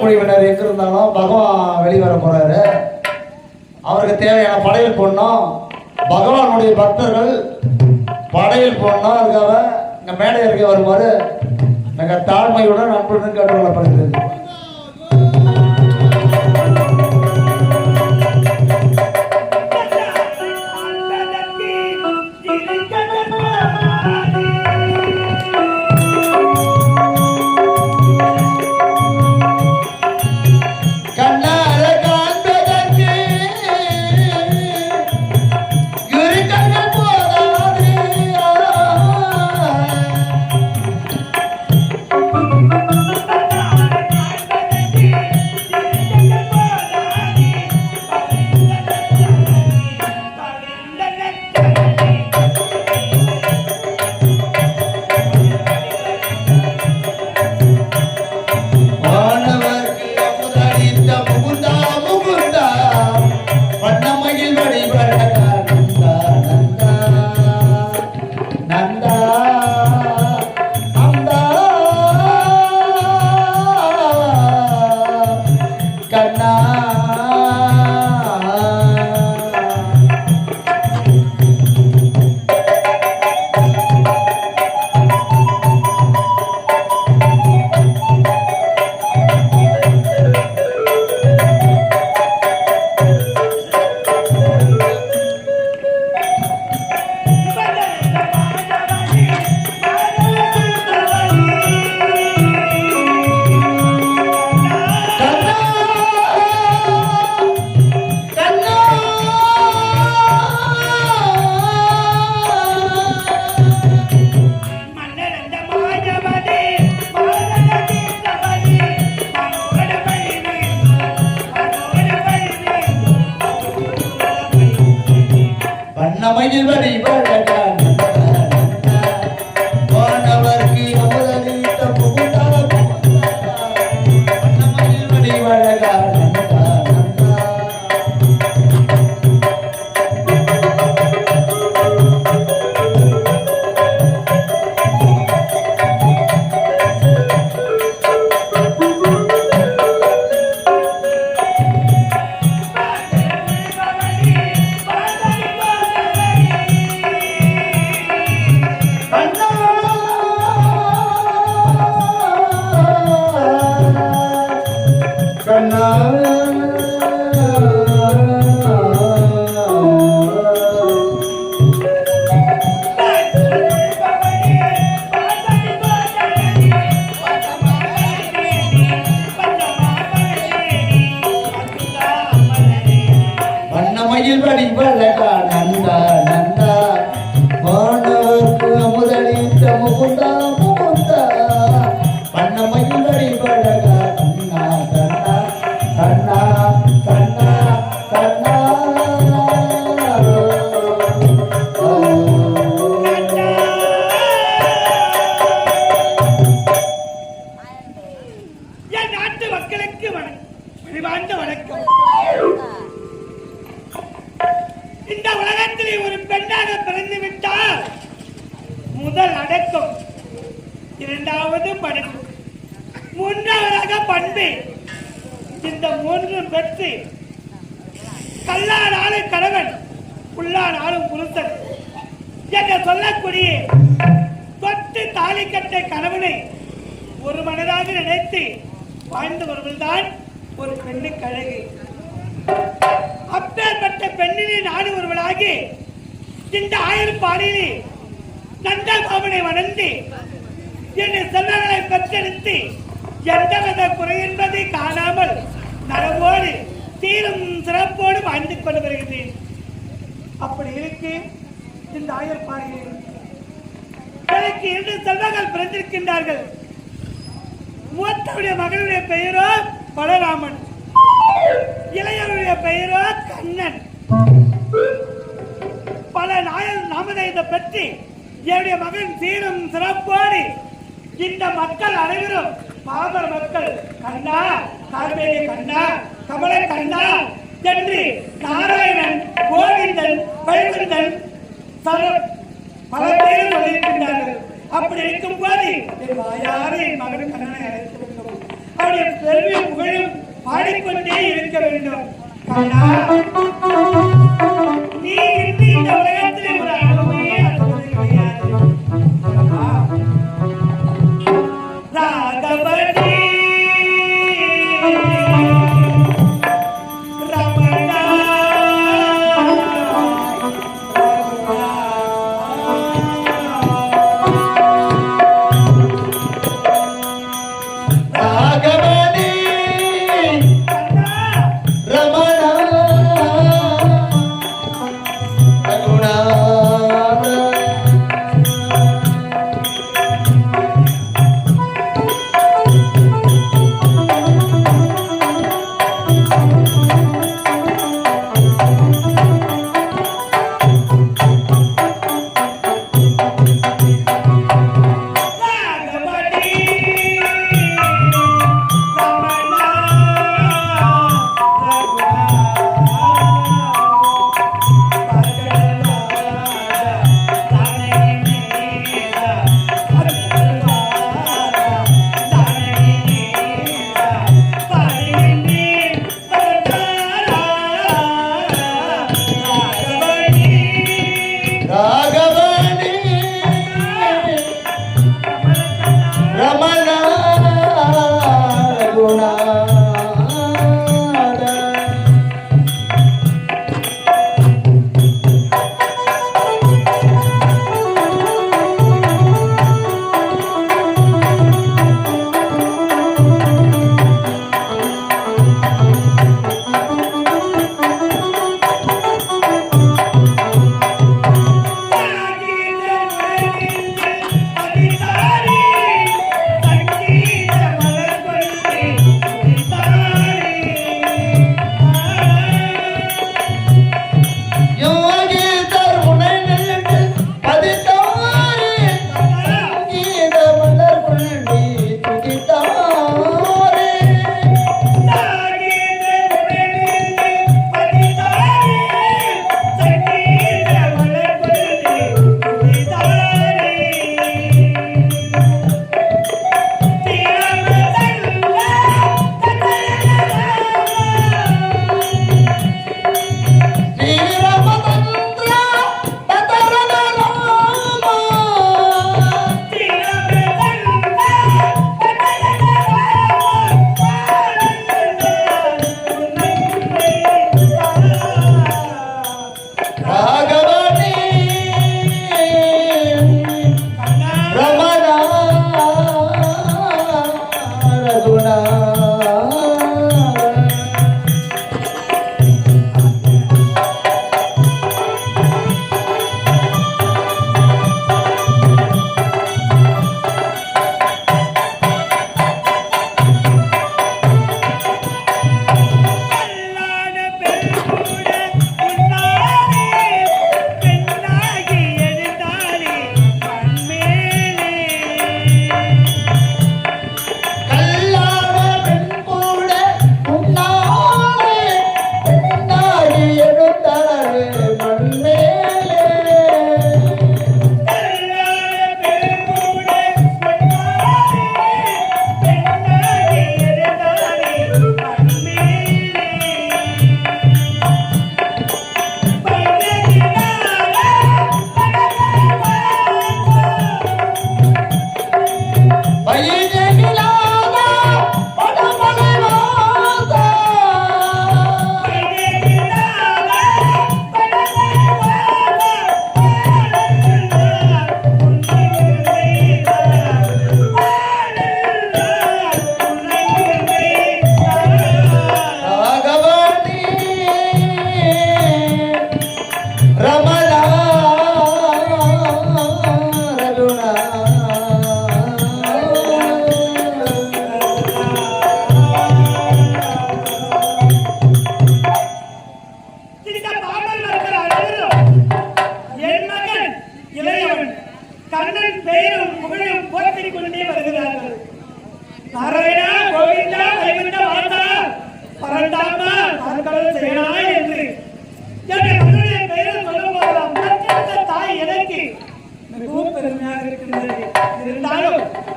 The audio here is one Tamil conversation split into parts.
குழுவினர் எங்க இருந்தாலும் பகவான் வெளிவர போறாரு. அவருக்கு தேவையான படையல் போடணும். பகவானுடைய பக்தர்கள் படையல் போடணும். அதுக்காக இந்த மேடையருக்கு வருமாறு மிக தாழ்மையுடன் அன்புடன் கேட்டுக்கொள்ளப்படுகிறது. வண்ணமயில் வழிபடகா லேட்டா முதல் அடக்கம் இரண்டாவது படிப்பு மூன்றாவதாக பண்பு. இந்த மூன்றும் பெற்று கல்லானாலும் கணவன் புல்லானாலும் புருஷன். என்று சொல்லக்கூடிய தொட்டு தாலி கட்ட கணவனை ஒரு மனதாக நினைத்து வாழ்ந்து வருவதுதான் ஒரு பெண்ணுக்கு அழகு. அப்பேற்பட்ட பெண்ணினை நாடு ஒருவளாகி இந்த ஆயிரம் பாடலில் நந்த பாவனை என்னை செல்வங்களை பெற்றெடுத்து எந்தவித குறை என்பதை காணாமல் நலவோடு தீரும் சிறப்போடு வாழ்ந்து கொண்டு வருகிறேன் அப்படி இருக்கு இந்த ஆயர் பாடியில் எனக்கு இரண்டு செல்வங்கள் பிறந்திருக்கின்றார்கள். மூத்தவுடைய மகனுடைய பெயரோ பலராமன். இளையவருடைய பெயரோ கண்ணன். பல நாயர் நாமதயத்தை பற்றி என்னுடைய மகன் சீரும் சிறப்பாடி இந்த மக்கள் அனைவரும் பாபர் மக்கள் கண்ணா கார்பேரி கண்ணா கமல கண்ணா என்று நாராயணன் கோவிந்தன் வைகுந்தன் பல பேரும் சொல்லியிருக்கின்றார்கள் அப்படி இருக்கும் போது என் என் மகன் கண்ணனை அழைத்து அவருடைய பெருமையும் புகழும் பாடிக்கொண்டே இருக்க வேண்டும். கண்ணா நீ இன்று இந்த உலகத்தில்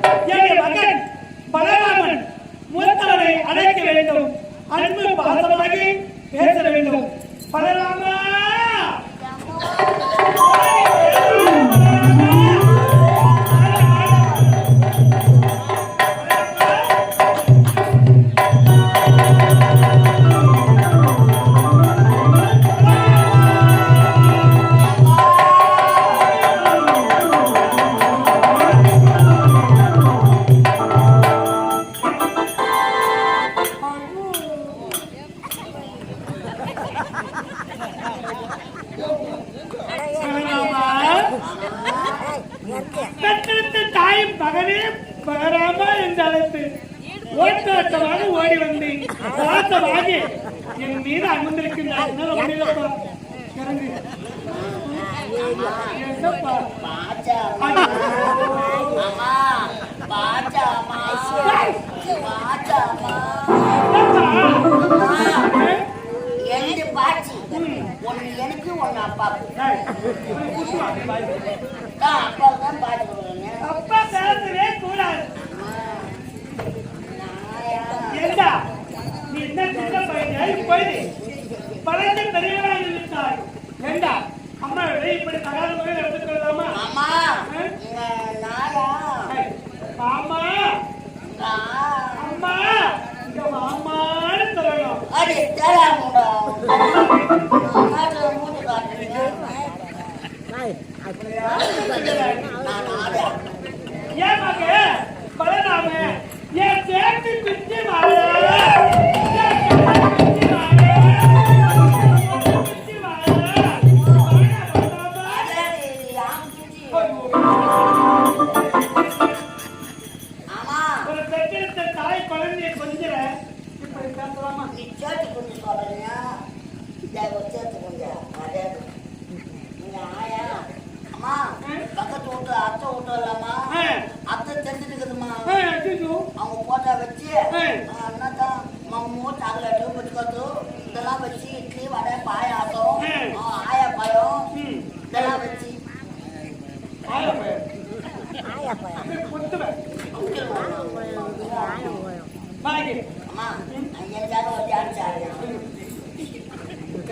பெருமையாக மகன் பலராமன் மூத்தவரை அழைக்க வேண்டும். அன்பு பாசமாக பேச ஓட்டோட்டமாக ஓடி வந்தேன் பாசமாக என் மீது அமர்ந்திருக்கின்றார் முடியலப்பா இறங்கு. எனக்கு ஒன்னு நீ வாய். தான் கொடுக்குறேங்க அப்பா பேசவே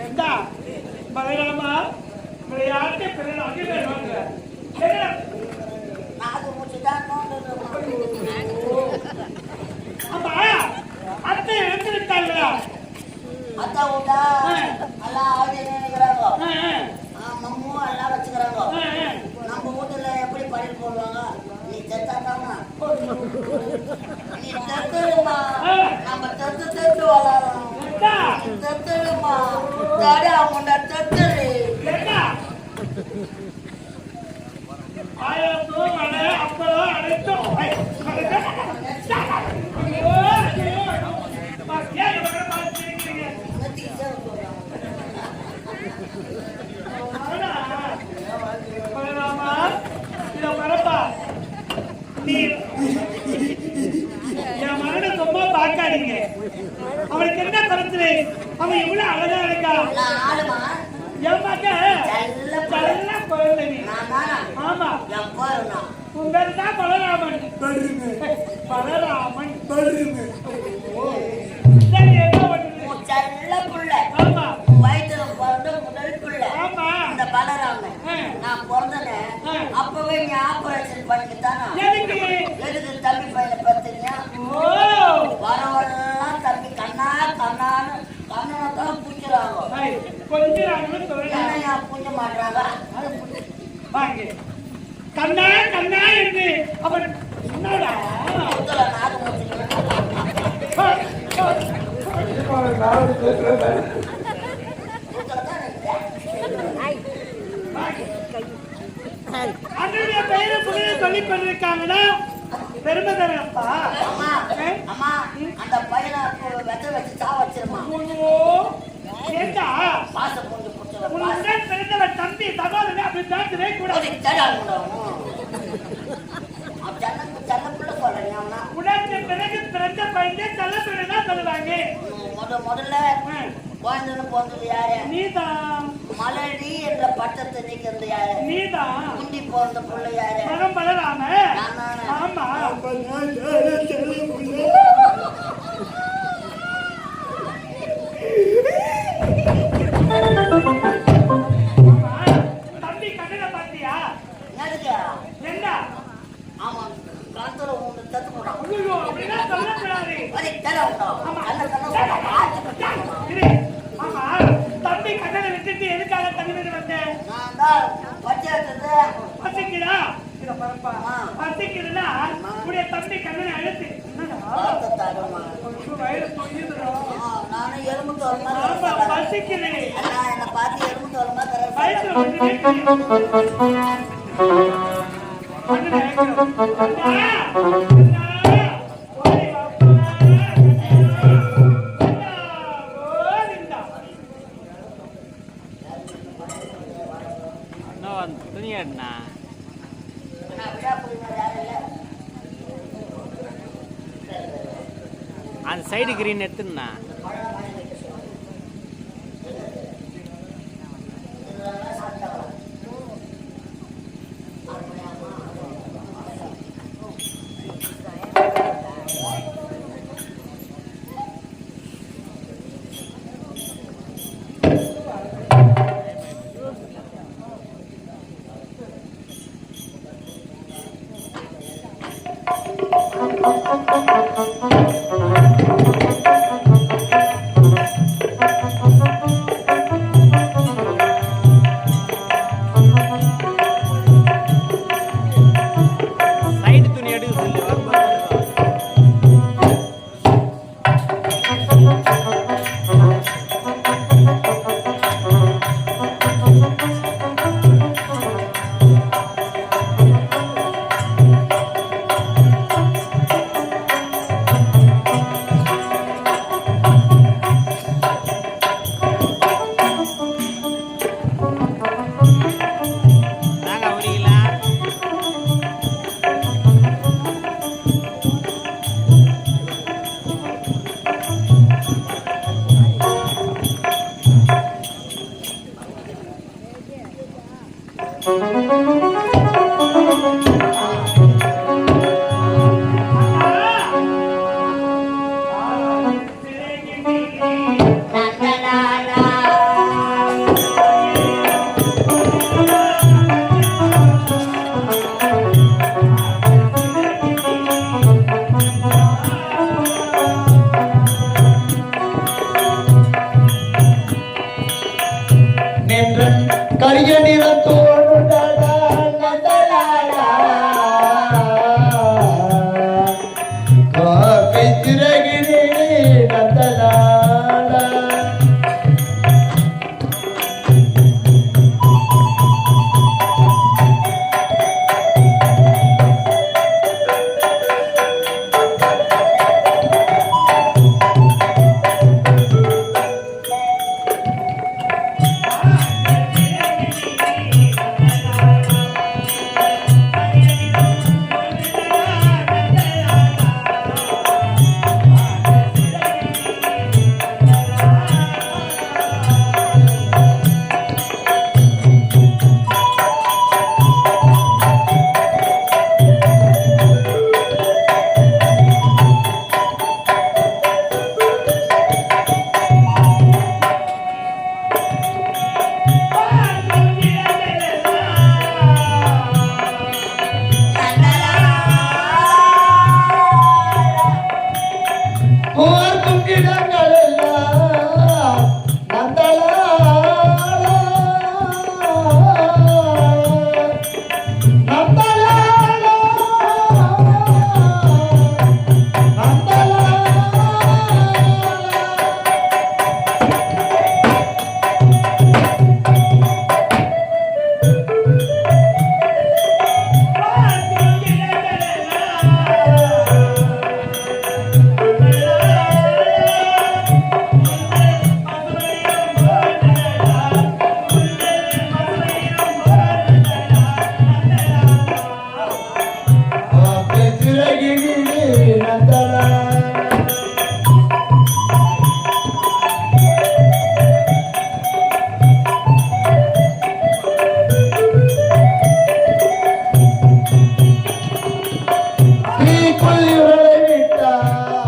ஏண்டா, பலராமா விளையாட்டு பிறர் அகில அத்தை எழுந்திருக்காங்களா? அத்தா ஏய். எல்லாம் ஆயுத நினைக்கிறாங்க தெத்துடுமா நம்ம தெத்து தெத்து வளரோம் தெத்துடுமா தடை அவங்க குழந்தை நீ. நான் தானா? ஆமா. உன் பேரு தான் பலராமன். பலராமன். சரி என்ன புள்ள. ஆமா. வயிற்றுல பிறந்த முதல் புள்ள. ஆமா. அந்த பலராமன். நான் பிறந்தனே. அப்பவே நீ ஆபரேஷன் பண்ணித்தானா கண்ணா கண்ணா என்று அவன் என்னடா அன்றைய பெயரை புகழ சொல்லி கொண்டிருக்காங்கன்னா பெருமை தானேப்பா அம்மா அம்மா அந்த பையனை வெத்த வச்சு சா வச்சிருமா ஏண்டா பாசம் பூஞ்சு புத்தல உன்னுடன் பிறந்தவன் தம்பி சகோதரன் செல்லப்புள்ள சொல்றேன் அவனா. உனக்கு பிறகு பிறந்த பையன் தள்ள பிறகுதான் சொல்லுவாங்க. முத முதல்ல ம், குழந்தைன்னு பிறந்தது யாரு? நீதான். மலடி என்ற பட்டத்தை நீக்கிறது யாரு? நீதான். குண்டி பிறந்த புள்ள யாரு? மகம் பலராம? ஆமா. அந்த சைடு கிரீன் எடுத்துண்ணா